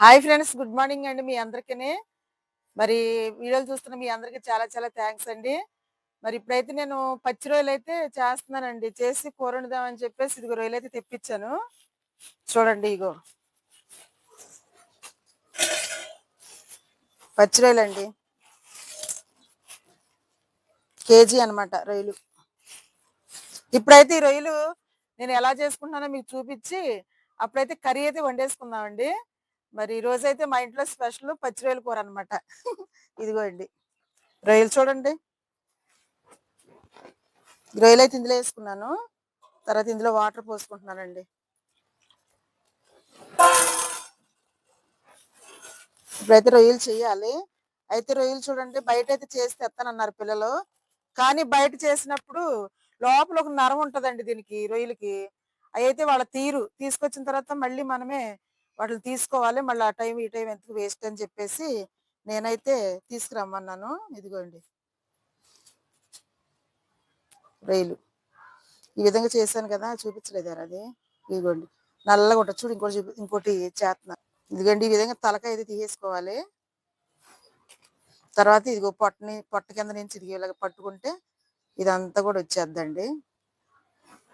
Hi friends good morning అండి మీ అందరికీ మరి వీడియోలు చూస్తున్న మీ అందరికీ చాలా చాలా థ్యాంక్స్ అండి. మరి ఇప్పుడైతే నేను పచ్చి రొయ్యలు అయితే చేస్తున్నానండి. చేసి కూర వండుదామని చెప్పేసి ఇదిగో రొయ్యలు అయితే తెప్పించాను. చూడండి ఇగో. పచ్చి రొయ్యలు అండి కేజీ అనమాట రొయ్యలు. ఇప్పుడైతే ఈ రొయ్యలు నేను ఎలా చేసుకుంటున్నానో మీకు చూపించి అప్పుడైతే కర్రీ అయితే వండేసుకుందామండి. మరి ఈ రోజైతే మా ఇంట్లో స్పెషల్ పచ్చి రొయ్యల కూర అనమాట ఇదిగో అండి రొయ్యలు చూడండి. రొయ్యలు అయితే ఇందులో వేసుకున్నాను. తర్వాత ఇందులో వాటర్ పోసుకుంటున్నానండి. ఇప్పుడైతే రొయ్యలు చేయాలి. అయితే రొయ్యలు చూడండి బయట అయితే చేసి తెస్తానన్నారు పిల్లలు. కానీ బయట చేసినప్పుడు లోపల ఒక నరం ఉంటదండి దీనికి రొయ్యలకి. అవి అయితే వాళ్ళ తీరు. తీసుకొచ్చిన తర్వాత మళ్ళీ మనమే వాటిని తీసుకోవాలి. మళ్ళీ ఆ టైం ఈ టైం ఎందుకు వేస్ట్ అని చెప్పేసి నేనైతే తీసుకురమ్మన్నాను. ఇదిగోండి. రైలు. ఈ విధంగా చేశాను కదా చూపించలేదు అది. ఇదిగోండి. నల్లగా ఉంటుంది. చూడు ఇంకోటి చూపి ఇంకోటి చేస్తున్నా ఇదిగోండి ఈ విధంగా తలకాయ అయితే తీసేసుకోవాలి. తర్వాత ఇదిగో పొట్టని పొట్ట కింద నుంచి ఇదిగేలాగా పట్టుకుంటే ఇదంతా కూడా వచ్చేద్దండి.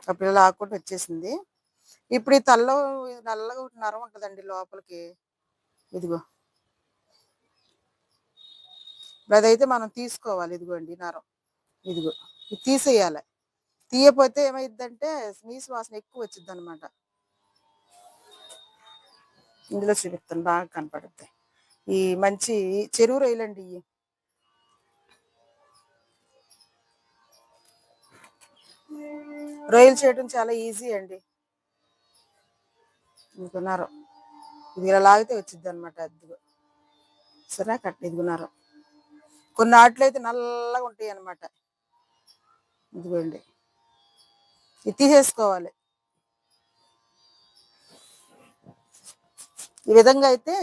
ఆ పిల్లలు ఆకుండా వచ్చేసింది. ఇప్పుడు ఈ తల్లో నల్లగా ఒకటి నరం ఉంటుందండి లోపలికి. ఇదిగో. ఇప్పుడు అదైతే మనం తీసుకోవాలి. ఇదిగోండి నరం. ఇదిగో. ఇది తీసేయాలి. తీయపోతే ఏమైందంటే నీసు వాసన ఎక్కువ వచ్చింది అనమాట ఇందులో చూపిస్తాను బాగా కనపడుద్ది. ఈ మంచి చెరువు రొయ్యలండి ఇవి రొయ్యలు చేయడం చాలా ఈజీ అండి. ఇదిగున్నారు ఇది ఇలా లాగితే వచ్చింది అనమాట అద్దుగు సరే కట్ ఇదిగున్నారు. కొన్ని ఆటలు అయితే నల్లగా ఉంటాయి అనమాట ఇదిగోండి. ఇది తీసేసుకోవాలి. ఈ విధంగా అయితే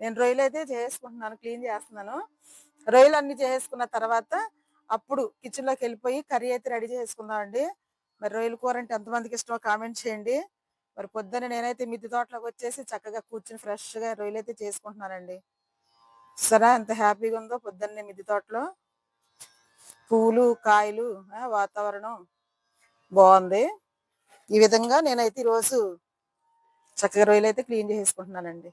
నేను రొయ్యలు అయితే చేసుకుంటున్నాను క్లీన్ చేస్తున్నాను. రొయ్యలు అన్ని చేసుకున్న తర్వాత అప్పుడు కిచెన్లోకి వెళ్ళిపోయి కర్రీ అయితే రెడీ చేసుకుందామండి. మరి రొయ్యల కూర అంటే ఎంతమందికి ఇష్టమో కామెంట్ చేయండి. మరి పొద్దున్న నేనైతే మిద్దె తోటలోకి వచ్చేసి చక్కగా కూర్చుని ఫ్రెష్గా రొయ్యలైతే రొయ్యలు అయితే చేసుకుంటున్నానండి. సరే ఎంత హ్యాపీగా ఉందో పొద్దున్నే మిద్ది తోటలో. పూలు కాయలు వాతావరణం బాగుంది. ఈ విధంగా నేనైతే ఈరోజు చక్కగా రొయ్యలు అయితే క్లీన్ చేసుకుంటున్నానండి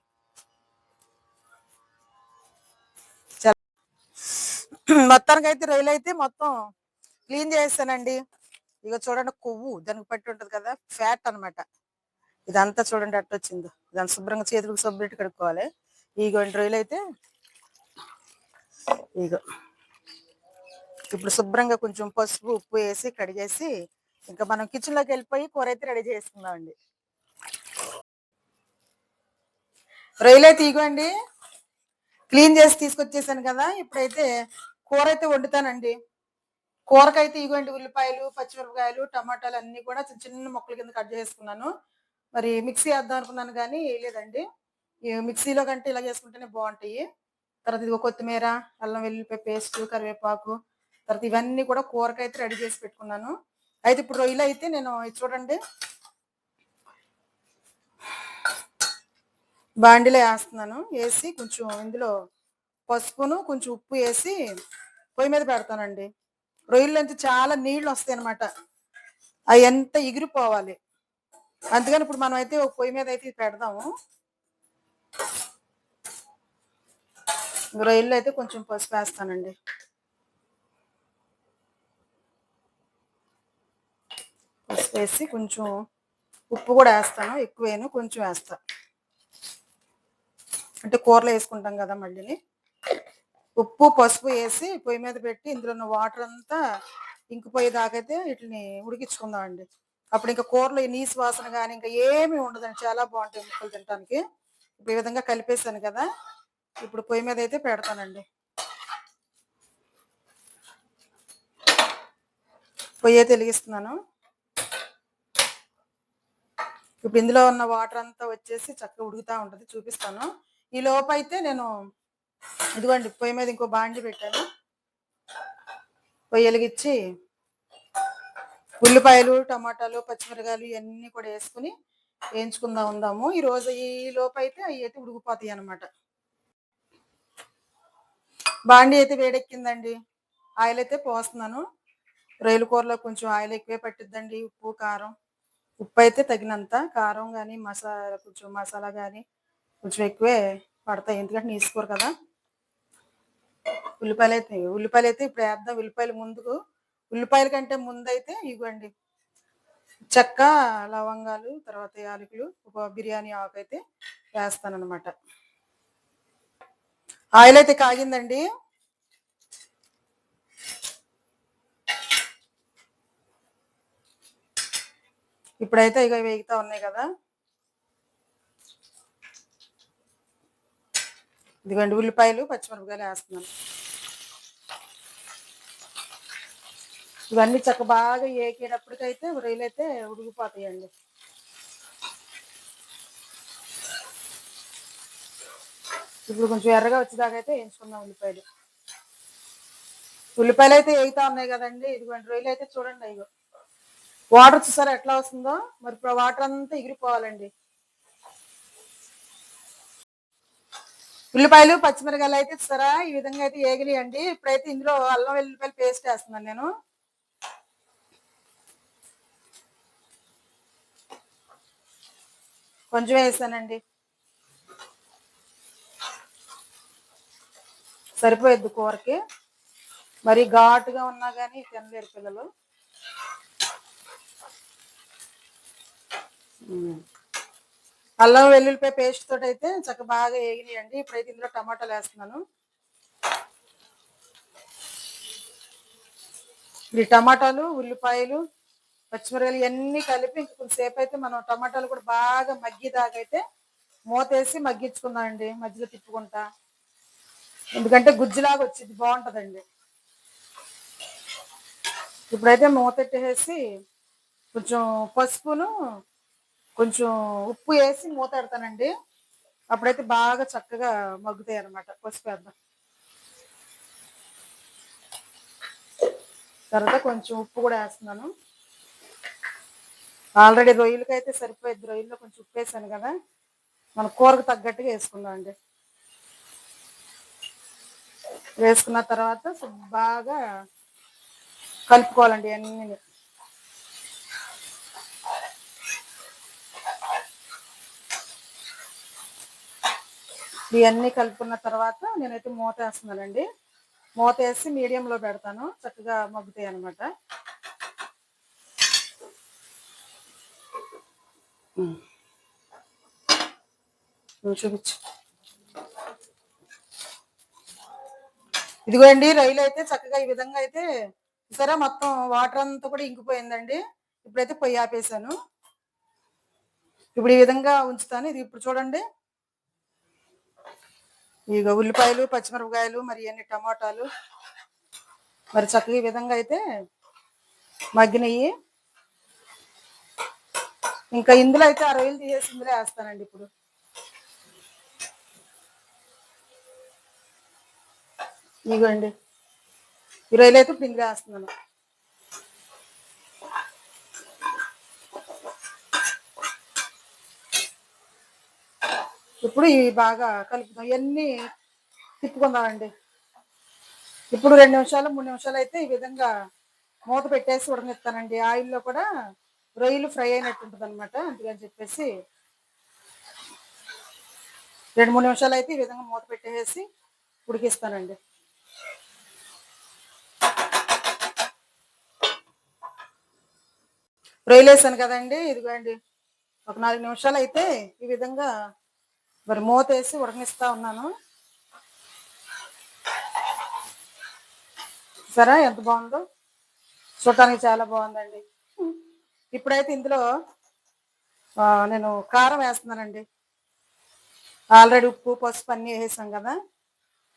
మొత్తానికి అయితే రొయ్యలు అయితే మొత్తం క్లీన్ చేస్తానండి ఇక చూడండి కొవ్వు దానికి పట్టి ఉంటుంది కదా ఫ్యాట్ అన్నమాట. ఇదంతా చూడండి అట్ట వచ్చిందో. దాన్ని శుభ్రంగా చేతులకు సబ్బెట్టి కడుక్కోవాలి. ఇగో రొయ్యలు అయితే ఇగో ఇప్పుడు శుభ్రంగా కొంచెం పసుపు ఉప్పు వేసి కడిగేసి ఇంకా మనం కిచెన్లోకి వెళ్ళిపోయి కూర అయితే రెడీ చేసుకుందామండి. రొయ్యలు అయితే ఇగోండి. క్లీన్ చేసి తీసుకొచ్చేసాను కదా ఇప్పుడైతే కూర అయితే వండుతానండి. కూరకైతే ఇగోండి ఉల్లిపాయలు పచ్చిమిరపకాయలు టమాటాలు అన్ని కూడా చిన్న చిన్న మొక్కల కింద కట్ చేసుకున్నాను. మరి మిక్సీ వేద్దాం అనుకున్నాను కానీ వేయలేదండి. మిక్సీలో కంటే ఇలా చేసుకుంటేనే బాగుంటాయి. తర్వాత ఇదిగో కొత్తిమీర అల్లం వెల్లిపాయ పేస్ట్ కరివేపాకు తర్వాత ఇవన్నీ కూడా కూరకైతే రెడీ చేసి పెట్టుకున్నాను. అయితే ఇప్పుడు రొయ్యలు అయితే నేను చూడండి. బాండిలో వేస్తున్నాను. వేసి కొంచెం ఇందులో పసుపును కొంచెం ఉప్పు వేసి పొయ్యి మీద పెడతానండి. రొయ్యల్లోంచి చాలా నీళ్ళు వస్తాయి అనమాట అవి ఎంత ఎగిరిపోవాలి. అందుకని ఇప్పుడు మనం అయితే ఒక పొయ్యి మీద అయితే ఇది పెడదాము. రొయ్యల్లో అయితే కొంచెం పసుపు వేస్తానండి. పసుపు వేసి కొంచెం ఉప్పు కూడా వేస్తాను ఎక్కువేను కొంచెం వేస్తా. అంటే కూరలో వేసుకుంటాం కదా మళ్ళీ ఉప్పు పసుపు వేసి పొయ్యి మీద పెట్టి ఇందులో ఉన్న వాటర్ అంతా ఇంకిపోయే దాకైతే వీటిని ఉడికించుకుందాం అండి అప్పుడు ఇంకా కూరలో నీసు వాసన కానీ ఇంకా ఏమీ ఉండదండి. చాలా బాగుంటాయి ముక్కలు తినడానికి ఇప్పుడు ఈ విధంగా కలిపేసాను కదా. ఇప్పుడు పొయ్యి మీద అయితే పెడతానండి. పొయ్యి అయితే వెలిగిస్తున్నాను. ఇప్పుడు ఇందులో ఉన్న వాటర్ అంతా వచ్చేసి చక్కగా ఉడుకుతా ఉంటుంది. చూపిస్తాను. ఈ లోపు అయితే నేను ఇదిగోండి పొయ్యి మీద ఇంకో బాండి పెట్టాను. పొయ్యి వెలిగించి ఉల్లిపాయలు టమాటాలు పచ్చిమిరకాయలు ఇవన్నీ కూడా వేసుకుని వేయించుకుందాం ఉందాము. ఈ రోజు ఈ లోపు అయితే అవి అయితే ఉడికిపోతాయి అనమాట బాండి అయితే వేడెక్కిందండి. ఆయిల్ అయితే పోస్తున్నాను. రొయ్యల కూరలో కొంచెం ఆయిల్ ఎక్కువే పట్టిద్దండి ఉప్పు కారం. ఉప్పు అయితే తగినంత కారం కానీ మసాలా కొంచెం మసాలా కానీ కొంచెం ఎక్కువే పడతాయి. ఎందుకంటే నీసుకోరు కదా. ఉల్లిపాయలు అయితే ఉల్లిపాయలు అయితే ఇప్పుడు వేద్దాం. ఉల్లిపాయలు ముందుకు ఉల్లిపాయల కంటే ముందైతే ఇవ్వండి. చెక్క లవంగాలు తర్వాత యాలకులు ఒక బిర్యానీ ఆకు అయితే వేస్తాను ఆయిల్ అయితే కాగిందండి. ఇప్పుడైతే ఇక వేగుతా ఉన్నాయి కదా. ఇదిగోండి ఉల్లిపాయలు పచ్చిమిరపకాయలు వేస్తున్నాను. ఇవన్నీ చక్క బాగా ఏకేటప్పటికైతే రొయ్యలు అయితే ఇప్పుడు కొంచెం ఎర్రగా వచ్చేదాకా అయితే వేయించుకుందాం ఉల్లిపాయలు. ఉల్లిపాయలు అయితే వేగుతా ఉన్నాయి కదండి ఇదిగోండి రొయ్యలు అయితే చూడండి ఇగో. వాటర్ చూసారా ఎట్లా వస్తుందో? మరి ఇప్పుడు వాటర్ అంతా ఎగిరిపోవాలండి. ఉల్లిపాయలు పచ్చిమిరకాయలు అయితే చూసారా? ఈ విధంగా అయితే ఏగిలియండి. ఇప్పుడైతే ఇందులో అల్లం వెల్లుల్లిపాయలు పేస్ట్ వేస్తున్నాను నేను. కొంచెం వేసానండి. సరిపోయిద్ది కూరకి. మరి ఘాటుగా ఉన్నా కానీ తినలేరు పిల్లలు. అల్లం వెల్లుల్లిపాయ పేస్ట్ తోటి అయితే చక్క బాగా వేగినాయండి ఇప్పుడైతే ఇందులో టమాటాలు వేస్తున్నాను. ఈ టమాటాలు ఉల్లిపాయలు పచ్చిమిరకాయలు ఇవన్నీ కలిపి ఇంక అయితే మనం టమాటాలు కూడా బాగా మగ్గిదాకైతే మూతేసి మగ్గించుకుందామండి మధ్యలో తిప్పుకుంటా. ఎందుకంటే గుజ్జులాగా వచ్చింది బాగుంటుందండి. ఇప్పుడైతే మూత పెట్టేసి కొంచెం పసుపును కొంచెం ఉప్పు వేసి మూత పెడతానండి. అప్పుడైతే బాగా చక్కగా మగ్గుతాయి అనమాట పసుపు వేద్దాం. తర్వాత కొంచెం ఉప్పు కూడా వేస్తున్నాను. ఆల్రెడీ రొయ్యలకి అయితే సరిపోయింది. రొయ్యల్లో కొంచెం ఉప్పు వేసాను కదా. మన కూరకు తగ్గట్టుగా వేసుకుందాం అండి. వేసుకున్న తర్వాత బాగా కలుపుకోవాలండి అన్ని ఇవన్నీ కలుపుకున్న తర్వాత నేనైతే మూత వేస్తున్నానండి. మూత వేసి మీడియంలో పెడతాను. చక్కగా మగ్గుతాయి అనమాట చూపించు. ఇదిగోండి రైలు అయితే చక్కగా ఈ విధంగా అయితే సరే మొత్తం వాటర్ అంతా కూడా ఇంకిపోయిందండి. ఇప్పుడైతే పొయ్యి ఆపేసాను ఇప్పుడు ఈ విధంగా ఉంచుతాను. ఇది ఇప్పుడు చూడండి. ఇక ఉల్లిపాయలు పచ్చిమిరపకాయలు మరి అన్ని టమాటాలు. మరి చక్కగా ఈ విధంగా అయితే మగ్గినవి ఇంకా ఇందులో అయితే ఆ రొయ్యలు తీసేసి ఇందులో వేస్తానండి ఇప్పుడు. ఇగోండి. ఈ రొయ్యలు అయితే ఇప్పుడు ఇందులో వేస్తున్నాను. ఇప్పుడు ఇవి బాగా కలుపుతాం ఇవన్నీ తిప్పుకుందామండి. ఇప్పుడు రెండు నిమిషాలు మూడు నిమిషాలు అయితే ఈ విధంగా మూత పెట్టేసి ఉడకనిస్తానండి. ఆయిల్లో కూడా రొయ్యలు ఫ్రై అయినట్టు ఉంటుంది అనమాట అందుకని చెప్పేసి రెండు మూడు నిమిషాలు అయితే ఈ విధంగా మూత పెట్టేసి ఉడికిస్తానండి. రొయ్యలు వేసాను కదండి ఇదిగోండి. ఒక నాలుగు నిమిషాలు అయితే ఈ విధంగా మరి మూత వేసి ఉడకనిస్తా ఉన్నాను. సరే ఎంత బాగుందో. చూడటానికి చాలా బాగుందండి. ఇప్పుడైతే ఇందులో నేను కారం వేస్తున్నానండి. ఆల్రెడీ ఉప్పు పసుపు అన్నీ వేసాం కదా.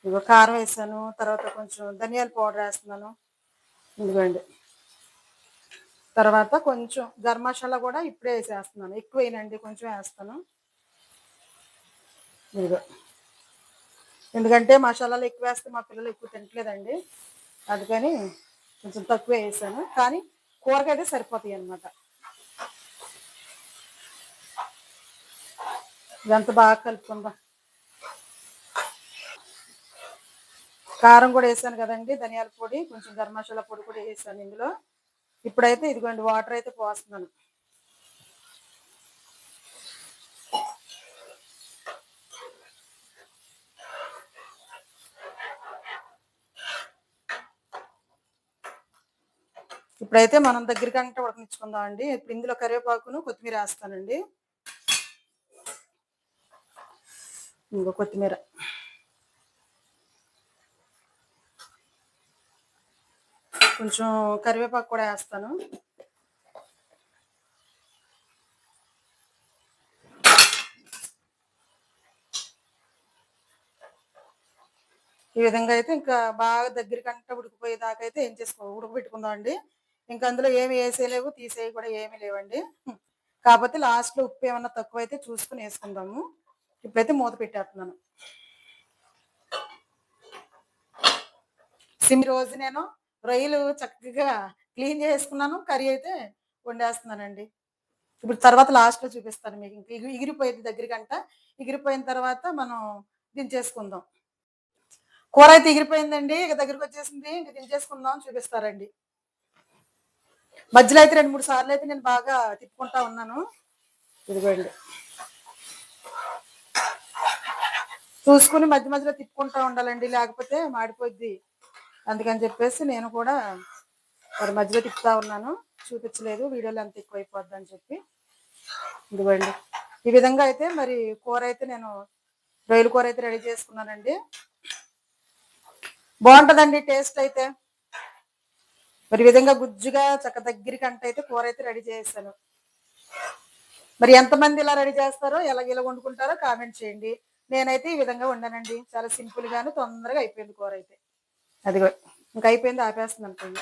ఇదిగో కారం వేసాను. తర్వాత కొంచెం ధనియాల పౌడర్ వేస్తున్నాను. ఇదిగోండి. తర్వాత కొంచెం గరం మసాలా కూడా ఇప్పుడే వేసేస్తున్నాను. ఎక్కువ వేయనండి కొంచెం వేస్తాను. ఇదిగో. ఎందుకంటే మసాలాలు ఎక్కువ వేస్తే మా పిల్లలు ఎక్కువ తినట్లేదండి. అందుకని కొంచెం తక్కువ వేసాను. కానీ కూరకైతే సరిపోతాయి అన్నమాట ఇదంతా బాగా కలుపుకుందాం. కారం కూడా వేసాను కదండి ధనియాల పొడి కొంచెం గరం మసాలా పొడి కూడా వేసాను ఇందులో. ఇప్పుడైతే ఇదిగోండి వాటర్ అయితే పోస్తున్నాను. ఇప్పుడైతే మనం దగ్గరికి అంటే ఉడకనిచ్చుకుందాం అండి ఇప్పుడు ఇందులో కరివేపాకును కొత్తిమీర వేస్తానండి. ఇంకో కొత్తిమీర. కొంచెం కరివేపాకు కూడా వేస్తాను. ఈ విధంగా అయితే ఇంకా బాగా దగ్గరికి అంటే ఉడికిపోయేదాకా అయితే ఏం చేసుకో ఉడకబెట్టుకుందాం అండి. ఇంకా అందులో ఏమి వేసేయలేవు తీసేవి కూడా ఏమీ లేవండి. కాకపోతే లాస్ట్లో ఉప్పు ఏమన్నా తక్కువ అయితే చూసుకుని వేసుకుందాము. ఇప్పుడైతే మూత పెట్టేస్తున్నాను. సిమ్ రోజు నేను రొయ్యలు చక్కగా క్లీన్ చేసుకున్నాను కర్రీ అయితే వండేస్తున్నానండి. ఇప్పుడు తర్వాత లాస్ట్లో చూపిస్తాను మీకు. ఇంక ఎగిరిపోయేది దగ్గరికంట. ఎగిరిపోయిన తర్వాత మనం దించేసుకుందాం. కూర అయితే ఎగిరిపోయిందండి ఇక దగ్గరికి వచ్చేసింది. ఇంక దించేసుకుందాం చూపిస్తారండి. మధ్యలో అయితే రెండు మూడు సార్లు అయితే నేను బాగా తిప్పుకుంటా ఉన్నాను. ఇదిగోండి. చూసుకుని మధ్య మధ్యలో తిప్పుకుంటా ఉండాలండి. లేకపోతే మాడిపోద్ది. అందుకని చెప్పేసి నేను కూడా మరి మధ్యలో తిప్పుతా ఉన్నాను. చూపించలేదు. వీడియోలో అంత ఎక్కువ అయిపోద్ది అని చెప్పి. ఇదిగోండి. ఈ విధంగా అయితే మరి కూర అయితే నేను రొయ్యల కూర అయితే రెడీ చేసుకున్నానండి. బాగుంటుందండి టేస్ట్ అయితే. మరి ఈ విధంగా గుజ్జుగా చక్క దగ్గరికి అంటే అయితే కూర అయితే రెడీ చేసాను మరి ఎంతమంది ఇలా రెడీ చేస్తారో ఎలా ఇలా వండుకుంటారో కామెంట్ చేయండి. నేనైతే ఈ విధంగా వండానండి. చాలా సింపుల్ గాను తొందరగా అయిపోయింది కూర అయితే. అదిగో ఇంకా అయిపోయింది ఆపేస్తున్నాను పొయ్యి.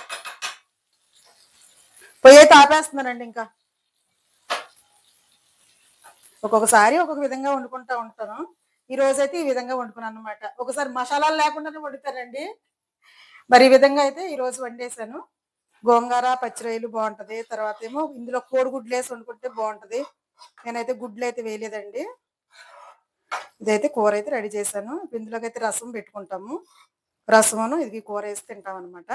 పొయ్యి అయితే ఆపేస్తున్నానండి ఇంకా. ఒక్కొక్కసారి ఒక్కొక్క విధంగా వండుకుంటా ఉంటాను. ఈ రోజైతే ఈ విధంగా వండుకున్నాను అనమాట ఒకసారి మసాలాలు లేకుండానే వండుతారండి. మరి ఈ విధంగా అయితే ఈ రోజు వండేసాను గోంగూర పచ్చిరొయ్యలు బాగుంటది. తర్వాత ఏమో ఇందులో కోడిగుడ్లు వేసి వండుకుంటే బాగుంటది. నేనైతే గుడ్లు అయితే వేయలేదండి. ఇదైతే కూర అయితే రెడీ చేశాను. ఇందులోకి అయితే రసం పెట్టుకుంటాము. రసమును ఇది కూర వేసి తింటాం అనమాట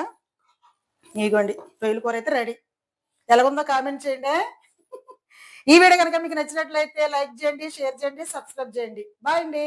ఇదిగోండి రొయ్యల కూర అయితే రెడీ. ఎలాగుందో కామెంట్ చేయండి. ఈ వీడియో కనుక మీకు నచ్చినట్లయితే లైక్ చేయండి షేర్ చేయండి సబ్స్క్రైబ్ చేయండి. బాయ్ అండి.